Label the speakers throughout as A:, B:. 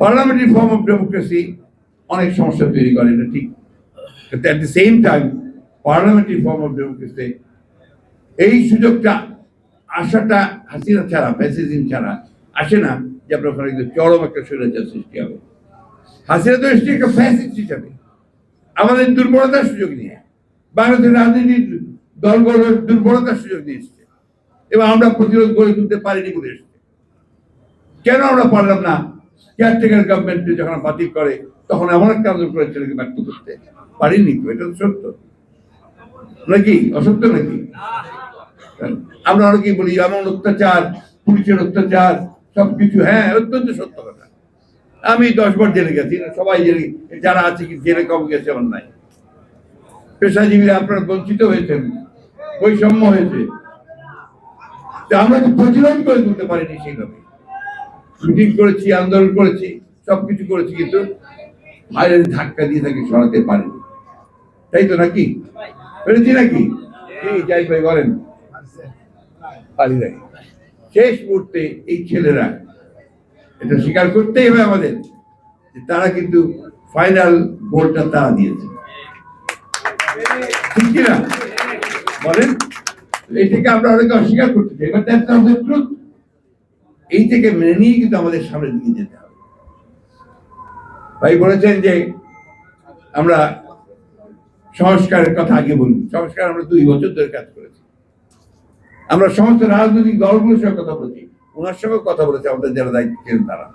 A: Parliamentary form of democracy অনেক সমস্যা তৈরি করে, এটা ঠিক। At the same time parliamentary form of democracy এই সুযোগটা আসাটা হাসিনা ছাড়া, ফ্যাসিজম ছাড়া আসে না যে আপনার ওখানে কিন্তু চরম একটা স্বৈরাচার সৃষ্টি হবে। হাসিনা তো এসছে একটা ফ্যাসিস্ট হিসাবে। আমাদের দুর্বলতার সুযোগ নিয়ে, বাংলাদেশের রাজনীতির দলগুলোর দুর্বলতার সুযোগ নিয়ে এসছে। এবং আমরা প্রতিরোধ গড়ে তুলতে পারিনি বলে এসছে। কেন আমরা পারলাম না? কেয়ারটেকার গভর্নমেন্ট যখন বাতিল করে, তখন এমন একটা আন্দোলন করে ছেলেকে ব্যর্থ করতে পারিনি তো? এটা তো সত্য। নাকি? অসত্য নাকি? আমরা অনেকেই বলি, এমন অত্যাচার, পুলিশের অত্যাচার, সবকিছু। হ্যাঁ অত্যন্ত সত্য কথা। আমি দশ বার জেলে গেছি, সবাই জেলে, যারা আছে কি জেলে কম গেছে নাই। পেশাজীবীরা আপনারা বঞ্চিত হয়েছেন, বৈষম্য হয়েছে। আমরা তো প্রতিরোধ করে তুলতে পারিনি সেইভাবে। মিটিং করেছি, আন্দোলন করেছি, সবকিছু করেছি, কিন্তু বাইরে ধাক্কা দিয়ে তাকে সরাতে পারিনি। তাই তো নাকি? পেরেছি নাকি? যাই ভাই, বলেন। পারি নাই। শেষ মুহূর্তে এই ছেলেরা এটা স্বীকার করতেই হবে আমাদের তারা কিন্তু ফাইনাল গোলটা তারা দিয়েছে। ঠিক কিনা? বলেন। এটাকে আমরা অনেকে অস্বীকার করতে এবার দ্যাটস আমাদের ট্রুথ এই থেকে মেনে নিয়ে কিন্তু আমাদের সামনের দিকে যেতে হবে। ভাই বলেছেন যে আমরা সংস্কারের কথা আগে বলি। সংস্কার আমরা দুই বছর ধরে কাজ করেছি। আমরা সমস্ত রাজনৈতিক দলগুলোর সঙ্গে কথা বলেছি। ওনার সঙ্গে কথা বলেছি আমাদের যারা দায়িত্ব ছিলেন তারা।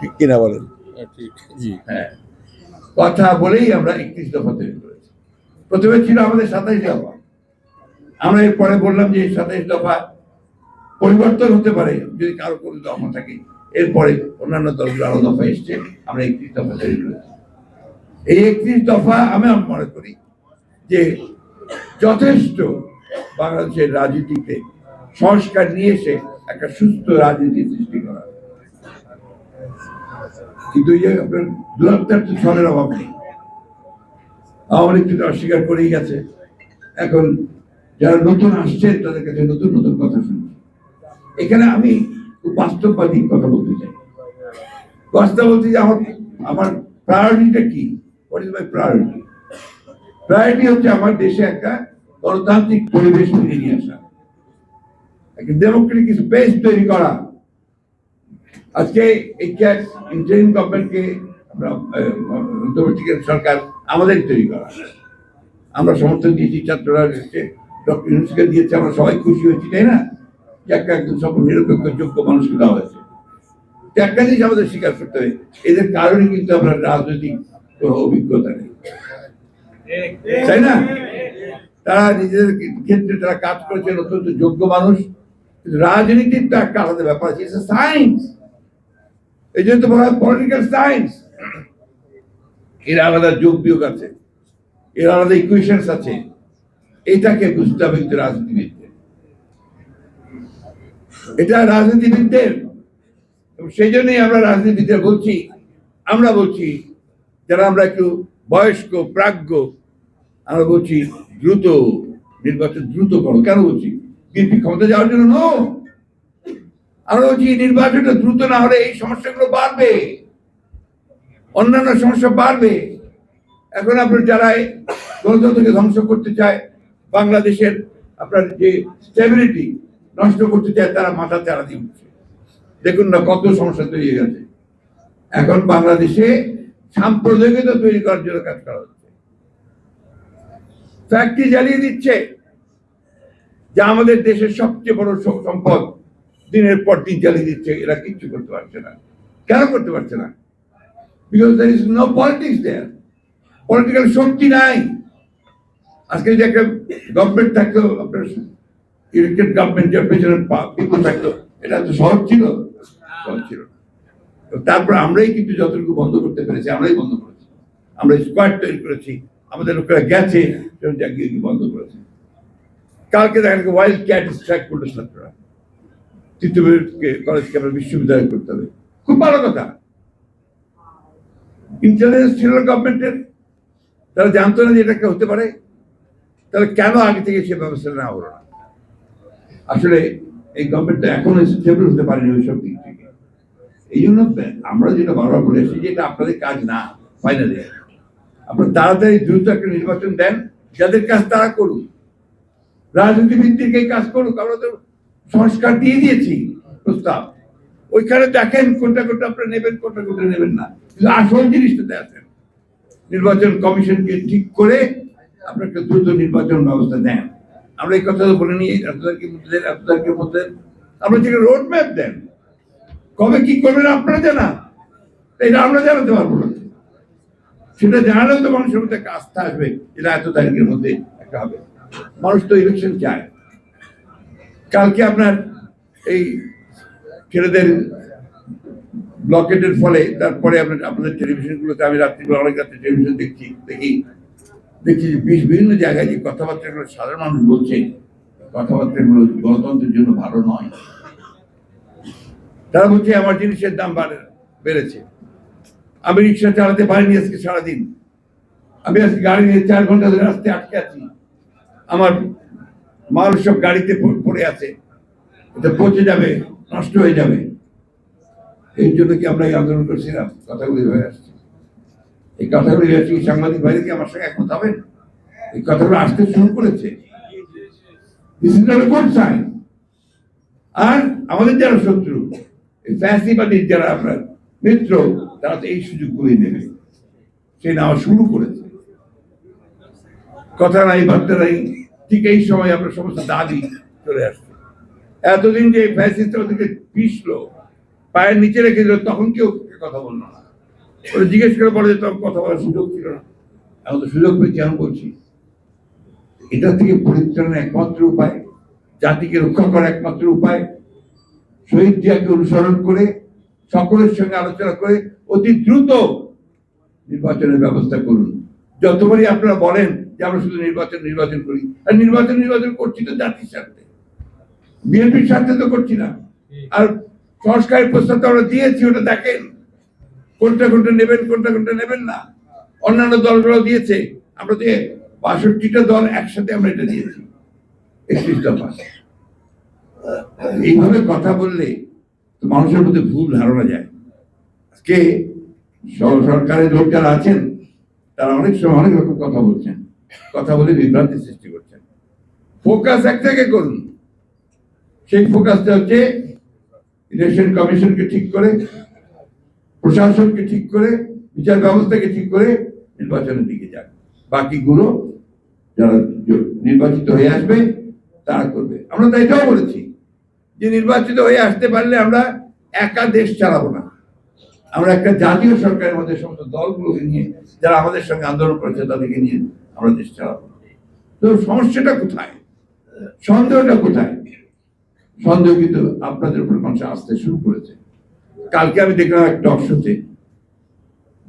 A: ঠিক কিনা বলেন? হ্যাঁ কথা বলেই আমরা একত্রিশ দফা তৈরি করেছি। প্রথমে ছিল আমাদের সাতাইশ দফা। আমরা এরপরে বললাম যে সাতাইশ দফা পরিবর্তন হতে পারে, যদি কারও কোনো দফা থাকে। এরপরে অন্যান্য দলগুলো আরও দফা এসছে, আমরা একত্রিশ দফা তৈরি করেছি। এই একত্রিশ দফা আমি মনে করি যে যথেষ্ট বাংলাদেশের রাজনীতিতে সংস্কার নিয়ে এসে একটা সুস্থ রাজনীতি সৃষ্টি করা। কিন্তু যে আপনার দূরত্বের তো ছলের অভাব নেই। আওয়ামী লীগ কিন্তু অস্বীকার করেই গেছে। এখন যারা নতুন আসছেন তাদের কাছে নতুন নতুন কথা শুনছি। এখানে আমি বাস্তববাদী কথা বলতে চাই। বাস্তব বলতে যে আমার আমার প্রায়োরিটিটা কি? What is my priority priority হচ্ছে আমার দেশে একটা গণতান্ত্রিক পরিবেশ ফিরিয়ে নিয়ে আসা। একটা ডেমোক্রেটিক স্পেস তৈরি করা। আজকে এই ইন্টারিম গভর্নমেন্টকে আমরা সরকার আমাদের তৈরি করা। আমরা সমর্থন দিয়েছি, ছাত্ররা এসেছে, ডক্টর ইউনুসকে দিয়েছে, আমরা সবাই খুশি হয়েছি, তাই না? যে একটা একজন সফল নিরপেক্ষ, যোগ্য মানুষকে দেওয়া হয়েছে। একটা জিনিস আমাদের স্বীকার করতে হবে, এদের কারণে কিন্তু আমরা রাজনৈতিক অভিজ্ঞতা নেই। তাই না? তারা নিজেদের ক্ষেত্রে তারা কাজ করেছেন, অত্যন্ত যোগ্য মানুষ। রাজনীতির তো একটা আলাদা ব্যাপার আছে সায়েন্স এই জন্য তো বলা হয় পলিটিক্যাল সায়েন্স এর আলাদা যোগ বিয়োগ আছে, এর আলাদা ইকুয়েশনস আছে। এটাকে বুঝতে হবে কিন্তু রাজনীতিবিদদের এটা রাজনীতিবিদদের। সেই জন্যই আমরা রাজনীতিবিদদের বলছি, আমরা বলছি, যারা আমরা একটু বয়স্ক, প্রাজ্ঞ, আমরা বলছি দ্রুত, নির্বাচন দ্রুত করো। কেন বলছি? বিএনপি ক্ষমতা যাওয়ার জন্য নো আমরা বলছি, নির্বাচনটা দ্রুত না হলে এই সমস্যাগুলো বাড়বে। অন্যান্য সমস্যা বাড়বে। এখন আপনার যারা গণতন্ত্রকে ধ্বংস করতে চায়, বাংলাদেশের আপনার যে স্টেবিলিটি নষ্ট করতে চায়, তারা মাথা চারা দিয়ে উঠছে। দেখুন না কত সমস্যা তৈরি হয়ে গেছে। এখন বাংলাদেশে সাম্প্রদায়িকতা তৈরি করার জন্য কাজ করা হচ্ছে। ফ্যাক্টরি জ্বালিয়ে দিচ্ছে, যা আমাদের দেশের সবচেয়ে বড় সম্পদ। দিনের পর দিন জ্বালিয়ে দিচ্ছে, এরা কিচ্ছু করতে পারছে না। কেন করতে পারছে না? Because there is no politics there political শক্তি নাই। আজকে যে একটা গভর্নমেন্ট থাকতো, আপনার ইলেক্টেড গভর্নমেন্ট যার পেছনে পিপুল থাকতো, এটা তো সহজ ছিল। সহজ ছিল। তারপর আমরাই কিন্তু যতটুকু বন্ধ করতে পেরেছি, আমরাই বন্ধ করেছি। আমরা স্কোয়াড তৈরি করেছি, আমাদের লোকেরা গেছে বন্ধ করেছে। কালকে দেখা গেছে ওয়াইল্ড ক্যাট স্ট্রাইক করল ছাত্ররা। তৃতীয় কলেজকে আমরা বিশ্ববিদ্যালয় করতে হবে। খুব ভালো কথা। ইন্টেলিজেন্স ছিল গভর্নমেন্টের তারা জানতো না যে এটা হতে পারে। তাহলে কেন আগে থেকে সে ব্যবস্থা নেওয়া হলো না? আসলে এই গভর্নমেন্ট এখনও স্টেবল হতে পারেনি ওই সব দিক থেকে। এই জন্য আমরা যেটা বারবার বলে এসেছি যে এটা আপনাদের কাজ না ফাইনালি আপনারা তাড়াতাড়ি দ্রুত একটা নির্বাচন দেন, যাদের কাজ তারা করুক। রাজনীতি ভিত্তিক এই কাজ করুক, আমরা তো সংস্কার দিয়ে দিয়েছি প্রস্তাব। ওইখানে দেখেন কোনটা কোনটা আপনারা নেবেন, কোনটা কোনটা নেবেন না। কিন্তু আসল জিনিসটাতে আছেন। নির্বাচন কমিশনকে ঠিক করে আপনার একটা দ্রুত নির্বাচন ব্যবস্থা দেন। আমরা এই কথা বলে নিই এত তারিখের মধ্যে দেন এত তারিখের মধ্যে। আমরা যেটা রোড ম্যাপ দেন, কবে কি করবেন আপনারা জানা? এটা আমরা জানাতে পারব না। সেটা জানালেও তো মানুষের মধ্যে একটা আস্থা আসবে, এটা এত তারিখের মধ্যে একটা হবে। মানুষ তো ইলেকশন চায়। কালকে আপনার এই ছেলেদের ব্লকেটের ফলে তারপরে আপনার, আপনাদের টেলিভিশনগুলোতে আমি রাত্রিবেলা অনেক রাত্রে টেলিভিশন দেখছি, দেখি। দেখছি বিভিন্ন জায়গায় যে কথাবার্তাগুলো সাধারণ মানুষ বলছে, কথাবার্তাগুলো গণতন্ত্রের জন্য ভালো নয়। তারা বলছে, আমার জিনিসের দাম বাড়ে- বেড়েছে। আমি রিক্সা চালাতে পারিনি আজকে সারাদিন। আমি আজকে গাড়ি নিয়ে চার ঘণ্টা ধরে রাস্তায় আটকে আছি। আমার মাল সব গাড়িতে পড়ে আছে। এটা পচে যাবে, নষ্ট হয়ে যাবে। এই জন্য কি আমরা এই আন্দোলন করছিলাম? কথাগুলি হয়ে আসছে। এই কথাগুলি হয়ে সাংবাদিক ভাইরা কি আমার সঙ্গে একমত হবেন? এই কথাগুলো আসতে শুরু করেছে। আর আমাদের যারা শত্রু, এই ফ্যাসিবাদীর যারা আপনার মিত্র, তারা তো এই সুযোগগুলি নেবে। সে নেওয়া শুরু করেছে। কথা নাই, বার্তা নাই, ঠিক এই সময় আমরা সমস্ত দাবি চলে আসছে। এতদিন যে ফ্যাসিস্ট ওদেরকে পিসলো পায়ের নিচে রেখে দিল, তখন কেউ কথা বলল না। ওরা জিজ্ঞেস করে বলে যে তখন কথা বলার সুযোগ ছিল না। এখন তো সুযোগ পেয়েছি, আমি বলছি। এটা থেকে পরিত্রাণের একমাত্র উপায়, জাতিকে রক্ষা করার একমাত্র উপায়, শহীদ জিয়াকে অনুসরণ করে, সকলের সঙ্গে আলোচনা করে অতি দ্রুত নির্বাচনের ব্যবস্থা করুন। যতবারই আপনারা বলেন যে, আমরা শুধু নির্বাচন নির্বাচন করি। আর নির্বাচন নির্বাচন করছি তো জাতির স্বার্থে। বিএনপির স্বার্থে তো করছি না। আর সংস্কারের প্রস্তাব তো আমরা দিয়েছি, ওটা দেখেন। কোনটা কোনটা নেবেন, কোনটা কোনটা নেবেন না। অন্যান্য দলগুলো দিয়েছে। আমরা যে বাষট্টিটা দল একসাথে আমরা এটা দিয়েছি। এইভাবে কথা বললে মানুষের মধ্যে ভুল ধারণা যায়। আজকে সরকারের লোক যারা আছেন, তারা অনেক সময় অনেক রকম কথা বলছেন। কথা বলে বিভ্রান্তি সৃষ্টি করছেন। ফোকাস এক থেকে করুন। সেই ফোকাসটা হচ্ছে ইলেকশন কমিশনকে ঠিক করে প্রশাসনকে ঠিক করে, বিচার ব্যবস্থাকে ঠিক করে নির্বাচনের দিকে যান বাকিগুলো যারা নির্বাচিত হয়ে আসবে, তারা করবে। আমরা তো এটাও বলেছি যে নির্বাচিত হয়ে আসতে পারলে আমরা একা দেশ চালাবো না। আমরা একটা জাতীয় সরকারের মধ্যে সমস্ত দলগুলোকে নিয়ে, যারা আমাদের সঙ্গে আন্দোলন করেছে তাদেরকে নিয়ে আমরা দেশ চালাবো। তো সমস্যাটা কোথায়? সন্দেহটা কোথায়? সন্দেহ কিন্তু আপনাদের উপর মানুষ আসতে শুরু করেছে। কালকে আমি দেখলাম একটা অংশতে